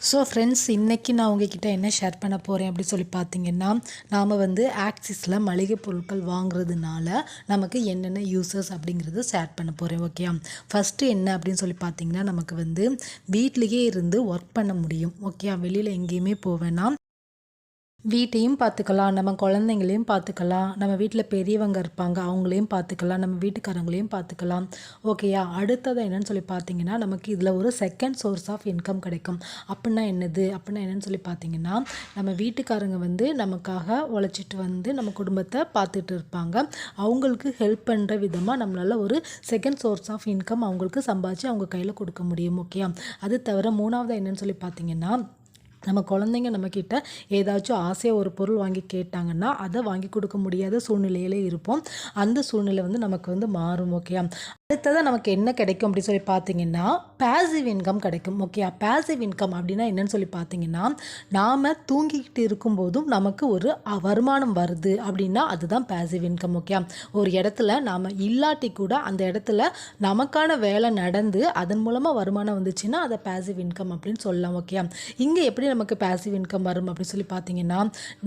So friends இன்றைக்கி நான் உங்ககிட்ட என்ன ஷேர் பண்ண போகிறேன் அப்படின்னு சொல்லி பார்த்தீங்கன்னா நாம் வந்து ஆக்சிஸில் மளிகை பொருட்கள் வாங்குறதுனால நமக்கு என்னென்ன யூசஸ் அப்படிங்கிறது ஷேர் பண்ண போகிறேன் ஓகே ஃபஸ்ட்டு என்ன அப்படின்னு சொல்லி பார்த்தீங்கன்னா நமக்கு வந்து வீட்லேயே இருந்து ஒர்க் பண்ண முடியும் ஓகேயா வெளியில் எங்கேயுமே போவேன்னா வீட்டையும் பார்த்துக்கலாம் நம்ம குழந்தைங்களையும் பார்த்துக்கலாம் நம்ம வீட்டில் பெரியவங்க இருப்பாங்க அவங்களையும் பார்த்துக்கலாம் நம்ம வீட்டுக்காரங்களையும் பார்த்துக்கலாம். ஓகேயா அடுத்தது என்னன்னு சொல்லி பார்த்தீங்கன்னா நமக்கு இதில் ஒரு செகண்ட் சோர்ஸ் ஆஃப் இன்கம் கிடைக்கும். அப்படின்னா என்னது? அப்படின்னா என்னன்னு சொல்லி பார்த்தீங்கன்னா நம்ம வீட்டுக்காரங்க வந்து நமக்காக உழைச்சிட்டு வந்து நம்ம குடும்பத்தை பார்த்துட்டு இருப்பாங்க. அவங்களுக்கு ஹெல்ப் பண்ணுற விதமாக நம்மளால் ஒரு செகண்ட் சோர்ஸ் ஆஃப் இன்கம் அவங்களுக்கு சம்பாதிச்சு அவங்க கையில் கொடுக்க முடியும். ஓகே அது தவிர மூணாவது என்னென்னு சொல்லி பார்த்தீங்கன்னா நம்ம குழந்தைங்க நம்மக்கிட்ட ஏதாச்சும் ஆசையாக ஒரு பொருள் வாங்கி கேட்டாங்கன்னா அதை வாங்கி கொடுக்க முடியாத சூழ்நிலையிலே இருப்போம். அந்த சூழ்நிலை வந்து நமக்கு வந்து மாறும் ஓகே அடுத்ததாக நமக்கு என்ன கிடைக்கும் அப்படின்னு சொல்லி பார்த்தீங்கன்னா பேசிவ் இன்கம் கிடைக்கும் ஓகே பேசிவ் இன்கம் அப்படின்னா என்னன்னு சொல்லி பார்த்தீங்கன்னா நாம் தூங்கிக்கிட்டு இருக்கும்போதும் நமக்கு ஒரு அ, வருமானம் வருது அப்படின்னா அதுதான் பேசிவ் இன்கம் ஓகே ஒரு இடத்துல நாம் இல்லாட்டி கூட அந்த இடத்துல நமக்கான வேலை நடந்து அதன் மூலமாக வருமானம் வந்துச்சுன்னா அதை பேசிவ் இன்கம் அப்படின்னு சொல்லலாம் ஓகே இங்கே எப்படி நமக்கு பேசிவ் இன்கம் வரும் அப்படின்னு சொல்லி பார்த்தீங்கன்னா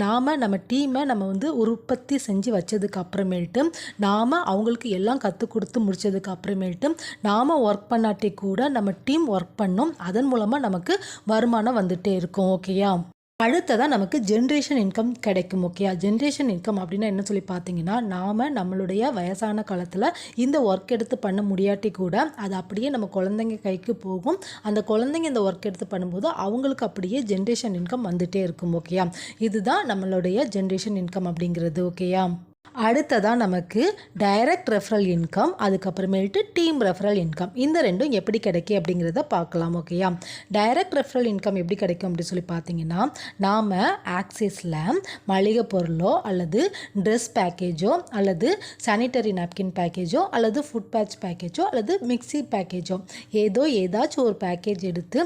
நாம் நம்ம டீமை நம்ம வந்து உற்பத்தி செஞ்சு வச்சதுக்கு அப்புறமேட்டு நாம் அவங்களுக்கு எல்லாம் கற்றுக் கொடுத்து முடித்ததுக்கு அப்புறமேட்டு நாம் ஒர்க் பண்ணாட்டி கூட நம்ம டீம் ஒர்க் பண்ணோம். அதன் மூலமாக நமக்கு வருமானம் வந்துகிட்டே இருக்கும். ஓகேயா அடுத்ததாக நமக்கு ஜென்ரேஷன் இன்கம் கிடைக்கும் ஓகேயா ஜென்ரேஷன் இன்கம் அப்படின்னா என்ன சொல்லி பார்த்தீங்கன்னா நாம் நம்மளுடைய வயசான காலத்தில் இந்த ஒர்க் எடுத்து பண்ண முடியாட்டி கூட அது அப்படியே நம்ம குழந்தைங்க கைக்கு போகும். அந்த குழந்தைங்க இந்த ஒர்க் எடுத்து பண்ணும்போது அவங்களுக்கு அப்படியே ஜென்ரேஷன் இன்கம் வந்துகிட்டே இருக்கும் ஓகேயா இதுதான் நம்மளுடைய ஜென்ரேஷன் இன்கம் அப்படிங்கிறது ஓகேயா அடுத்ததாக நமக்கு டைரக்ட் ரெஃபரல் இன்கம் அதுக்கப்புறமேட்டு டீம் ரெஃபரல் இன்கம் இந்த ரெண்டும் எப்படி கிடைக்கும் அப்படிங்கிறத பார்க்கலாம் ஓகேயா டைரக்ட் ரெஃபரல் இன்கம் எப்படி கிடைக்கும் அப்படின்னு சொல்லி பார்த்தீங்கன்னா நாம் ஆக்சிஸில் மளிகை பொருளோ அல்லது ட்ரெஸ் பேக்கேஜோ அல்லது சானிட்டரி நாப்கின் பேக்கேஜோ அல்லது ஃபுட் பேட்ச் பேக்கேஜோ அல்லது மிக்ஸி பேக்கேஜோ ஏதோ ஏதாச்சும் ஒரு பேக்கேஜ் எடுத்து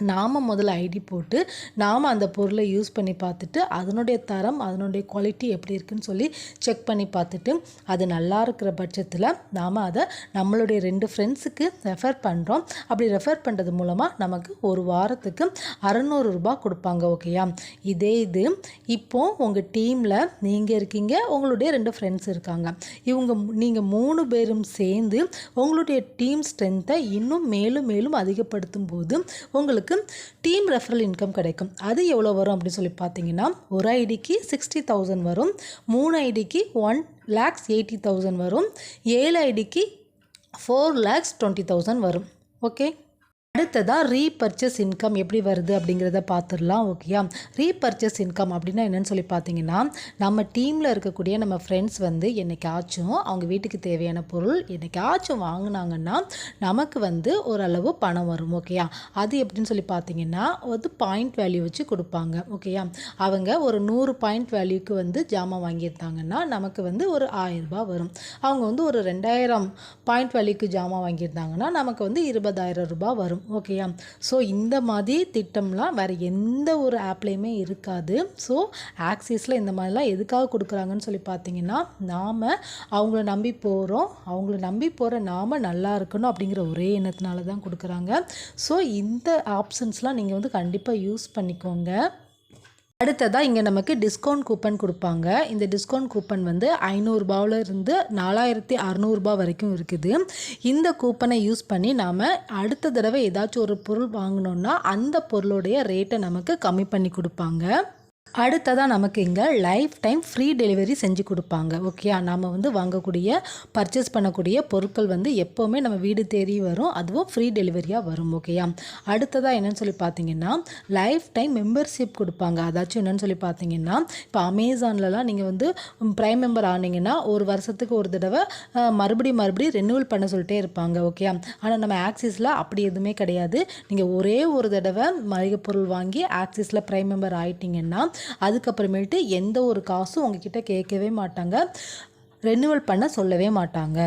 நாம் முதல்ல ஐடி போட்டு நாம் அந்த பொருளை யூஸ் பண்ணி பார்த்துட்டு அதனுடைய தரம் அதனுடைய குவாலிட்டி எப்படி இருக்குன்னு சொல்லி செக் பண்ணி பார்த்துட்டு அது நல்லா இருக்கிற பட்சத்தில் நாம் அதை நம்மளுடைய ரெண்டு ஃப்ரெண்ட்ஸுக்கு ரெஃபர் பண்ணுறோம் அப்படி ரெஃபர் பண்ணுறது மூலமாக நமக்கு ஒரு வாரத்துக்கு அறநூறு ரூபா கொடுப்பாங்க ஓகேயா இதே இது இப்போது உங்கள் டீமில் நீங்கள் இருக்கீங்க உங்களுடைய ரெண்டு ஃப்ரெண்ட்ஸ் இருக்காங்க. இவங்க நீங்கள் மூணு பேரும் சேர்ந்து உங்களுடைய டீம் ஸ்ட்ரென்த்தை இன்னும் மேலும் மேலும் அதிகப்படுத்தும் போது உங்களுக்கு டீம் ரெஃபரல் இன்கம் கிடைக்கும். அது எவ்வளோ வரும் அப்படின்னு சொல்லி பார்த்தீங்கன்னா ஒரு ஐடிக்கு சிக்ஸ்டி தௌசண்ட் வரும். மூணு ஐடிக்கு ஒன் லேக்ஸ் எயிட்டி தௌசண்ட் வரும். ஏழு ஐடிக்கு ஃபோர் லேக்ஸ் டுவெண்ட்டி தௌசண்ட் வரும். ஓகே அடுத்ததாக ரீபர்ச்சேஸ் இன்கம் எப்படி வருது அப்படிங்கிறத பார்த்துடலாம் ஓகேயா ரீபர்ச்சேஸ் இன்கம் அப்படின்னா என்னன்னு சொல்லி பார்த்தீங்கன்னா நம்ம டீமில் இருக்கக்கூடிய நம்ம ஃப்ரெண்ட்ஸ் வந்து என்னைக்காச்சும் அவங்க வீட்டுக்கு தேவையான பொருள் என்னைக்காச்சும் வாங்கினாங்கன்னா நமக்கு வந்து ஓரளவு பணம் வரும் ஓகேயா அது எப்படின்னு சொல்லி பார்த்தீங்கன்னா வந்து பாயிண்ட் வேல்யூ வச்சு கொடுப்பாங்க ஓகேயா அவங்க ஒரு நூறு பாயிண்ட் வேல்யூக்கு வந்து ஜாமான் வாங்கியிருந்தாங்கன்னா நமக்கு வந்து ஒரு ஆயிரரூபா வரும். அவங்க வந்து ஒரு ரெண்டாயிரம் பாயிண்ட் வேல்யூக்கு ஜாமான் வாங்கியிருந்தாங்கன்னா நமக்கு வந்து இருபதாயிரம் ரூபாய் வரும் ஓகேயா ஸோ இந்த மாதிரி திட்டம்லாம் வேறு எந்த ஒரு ஆப்லேயுமே இருக்காது. ஸோ ஆக்சிஸில் இந்த மாதிரிலாம் எதுக்காக கொடுக்குறாங்கன்னு சொல்லி பார்த்தீங்கன்னா நாம் அவங்கள நம்பி போகிறோம் அவங்கள நம்பி போகிற நாம் நல்லா இருக்கணும் அப்படிங்கிற ஒரே எண்ணத்தினால தான் கொடுக்குறாங்க. ஸோ இந்த ஆப்ஷன்ஸ்லாம் நீங்கள் வந்து கண்டிப்பாக யூஸ் பண்ணிக்கோங்க. அடுத்ததாக இங்கே நமக்கு டிஸ்கவுண்ட் கூப்பன் கொடுப்பாங்க. இந்த டிஸ்கவுண்ட் கூப்பன் வந்து ஐநூறுரூபாவில் இருந்து நாலாயிரத்தி அறநூறுபா வரைக்கும் இருக்குது. இந்த கூப்பனை யூஸ் பண்ணி நாம் அடுத்த தடவை ஏதாச்சும் ஒரு பொருள் வாங்கினோன்னா அந்த பொருளுடைய ரேட்டை நமக்கு கம்மி பண்ணி கொடுப்பாங்க. அடுத்ததாக நமக்கு இங்கே லைஃப் டைம் ஃப்ரீ டெலிவரி செஞ்சு கொடுப்பாங்க. ஓகேயா நாம் வந்து வாங்கக்கூடிய பர்ச்சேஸ் பண்ணக்கூடிய பொருட்கள் வந்து எப்போவுமே நம்ம வீடு தேடி வரும். அதுவும் ஃப்ரீ டெலிவரியாக வரும். ஓகேயா அடுத்ததாக என்னன்னு சொல்லி பார்த்தீங்கன்னா லைஃப் டைம் மெம்பர்ஷிப் கொடுப்பாங்க. அதாச்சும் என்னென்னு சொல்லி பார்த்தீங்கன்னா இப்போ அமேசான்லலாம் நீங்கள் வந்து ப்ரைம் மெம்பர் ஆனீங்கன்னா ஒரு வருஷத்துக்கு ஒரு தடவை மறுபடியும் மறுபடியும் ரெனியூவல் பண்ண சொல்லிட்டே இருப்பாங்க. ஓகேயா ஆனால் நம்ம ஆக்சிஸில் அப்படி எதுவுமே கிடையாது. நீங்கள் ஒரே ஒரு தடவை மளிகை பொருள் வாங்கி ஆக்சிஸில் ப்ரைம் மெம்பர் ஆகிட்டிங்கன்னா அதுக்கப்புறமேட்டு எந்த ஒரு காசும் உங்ககிட்ட கேட்கவே மாட்டாங்க. ரெனுவல் பண்ண சொல்லவே மாட்டாங்க.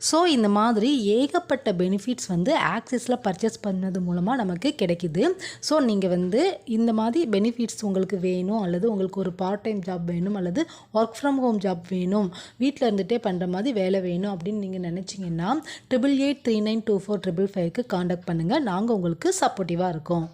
ஸோ இந்த மாதிரி ஏகப்பட்ட பெனிஃபிட்ஸ் வந்து ஆக்சிஸில் பர்ச்சேஸ் பண்ணது மூலமாக நமக்கு கிடைக்குது. ஸோ நீங்கள் வந்து இந்த மாதிரி பெனிஃபிட்ஸ் உங்களுக்கு வேணும் அல்லது உங்களுக்கு ஒரு பார்ட் டைம் ஜாப் வேணும் அல்லது ஒர்க் ஃப்ரம் ஹோம் ஜாப் வேணும் வீட்டில் இருந்துகிட்டே பண்ணுற மாதிரி வேலை வேணும் அப்படின்னு நீங்கள் நினச்சிங்கன்னா triple eight three nine two four triple ஃபைவ்க்கு காண்டாக்ட் பண்ணுங்கள் நாங்கள் உங்களுக்கு சப்போர்ட்டிவாக இருக்கோம்.